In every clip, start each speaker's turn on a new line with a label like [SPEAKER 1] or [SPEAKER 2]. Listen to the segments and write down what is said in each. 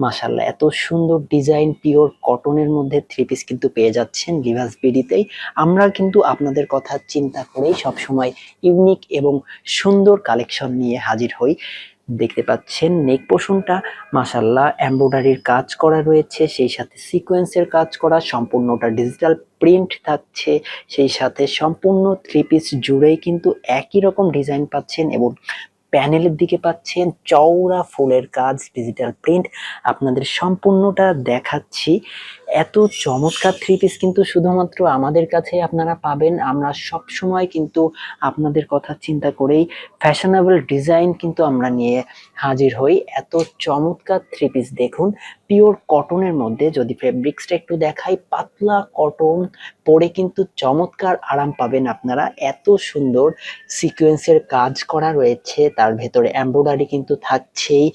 [SPEAKER 1] মাশাল্লাহ এত সুন্দর ডিজাইন পিওর কটনের মধ্যে থ্রি পিস কিন্তু পেয়ে যাচ্ছেন লিভাস বিডিতেই আমরা কিন্তু আপনাদের কথা চিন্তা করেই সবসময় ইউনিক এবং সুন্দর কালেকশন নিয়ে হাজির হই। দেখতে পাচ্ছেন নেক পোষণটা মাশাল্লাহ এমব্রয়ডারির কাজ করা রয়েছে, সেই সাথে সিকোয়েন্সের কাজ করা, সম্পূর্ণটা ডিজিটাল প্রিন্ট থাকছে, সেই সাথে সম্পূর্ণ থ্রি পিস জুড়েই কিন্তু একই রকম ডিজাইন পাচ্ছেন এবং প্যানেলের দিকে পাচ্ছেন চওড়া ফুলের কাজ ডিজিটাল প্রিন্ট আপনাদের সম্পূর্ণটা দেখাচ্ছি। এত চমৎকার থ্রি পিস কিন্তু শুধুমাত্র আমাদের কাছে আপনারা পাবেন। আমরা সব সময় কিন্তু আপনাদের কথা চিন্তা করেই ফ্যাশনেবল ডিজাইন কিন্তু আমরা নিয়ে হাজির হই। এত চমৎকার থ্রি পিস দেখুন। পিওর কটনের মধ্যে যদি ফেব্রিক্সটা একটু দেখাই, পাতলা কটন পরে কিন্তু চমৎকার আরাম পাবেন আপনারা। এত সুন্দর সিকোয়েন্সের কাজ করা রয়েছে। তার ভেতরে এমব্রয়ডারি কিন্তু থাকছেই।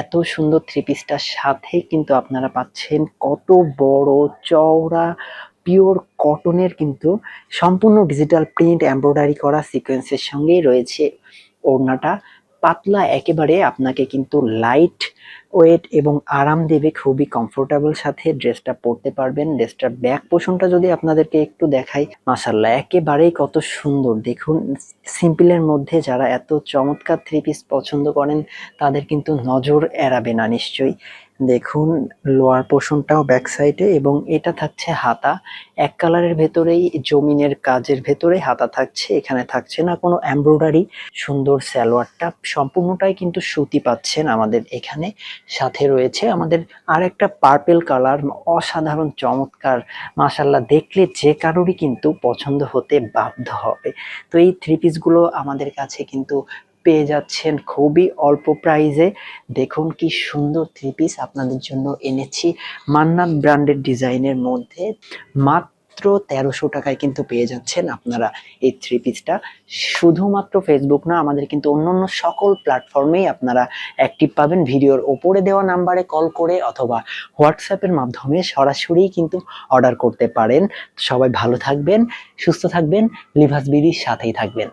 [SPEAKER 1] এত সুন্দর থ্রি পিসটার সাথে কিন্তু আপনারা পাচ্ছেন কত বড় চওড়া পিওর কটনের কিন্তু সম্পূর্ণ ডিজিটাল প্রিন্ট এমব্রয়ডারি করা সিকোয়েন্সের সঙ্গেই রয়েছে ওড়নাটা। পাতলা, একেবারে আপনাকে কিন্তু লাইট ওয়েট এবং আরাম দেবে, খুবই কমফোর্টেবল সাথে ড্রেসটা পরতে পারবেন। ড্রেসটার ব্যাক পোষণটা যদি আপনাদেরকে একটু দেখাই মাসাল্লাহ একেবারেই কত সুন্দর। দেখুন সিম্পলের মধ্যে যারা এত চমৎকার থ্রি পিস পছন্দ করেন, তাদের কিন্তু নজর এড়াবে না নিশ্চয়ই। দেখুন, লোয়ার পোর্শনটাও ব্যাক সাইডে এবং এটা থাকছে হাতা। এক কালারের ভেতরেই, জমিনের কাজের ভেতরে হাতা থাকছে, এখানে থাকছে না কোনো এমব্রয়ডারি। সুন্দর সালোয়ারটা, সম্পূর্ণটাই কিন্তু সুতি পাচ্ছেন আমাদের এখানে। সাথে রয়েছে আমাদের আর একটা পার্পেল কালার, অসাধারণ, চমৎকার। মাসাল্লাহ দেখলে যে কারোরই কিন্তু পছন্দ হতে বাধ্য হবে। তো এই থ্রি পিসগুলো আমাদের কাছে কিন্তু পেয়ে যাচ্ছেন খুবই অল্প প্রাইজে দেখুন কি সুন্দর থ্রি পিস আপনাদের জন্য এনেছি। মান্না ব্র্যান্ডের ডিজাইনের মধ্যে মাত্র তেরোশো টাকায় কিন্তু পেয়ে যাচ্ছেন আপনারা এই থ্রি পিসটা শুধুমাত্র ফেসবুক না, আমাদের কিন্তু অন্য অন্য সকল প্ল্যাটফর্মেই আপনারা অ্যাক্টিভ পাবেন। ভিডিওর ওপরে দেওয়া নাম্বারে কল করে অথবা হোয়াটসঅ্যাপের মাধ্যমে সরাসরি কিন্তু অর্ডার করতে পারেন। সবাই ভালো থাকবেন, সুস্থ থাকবেন, লিভাস বিডির সাথেই থাকবেন।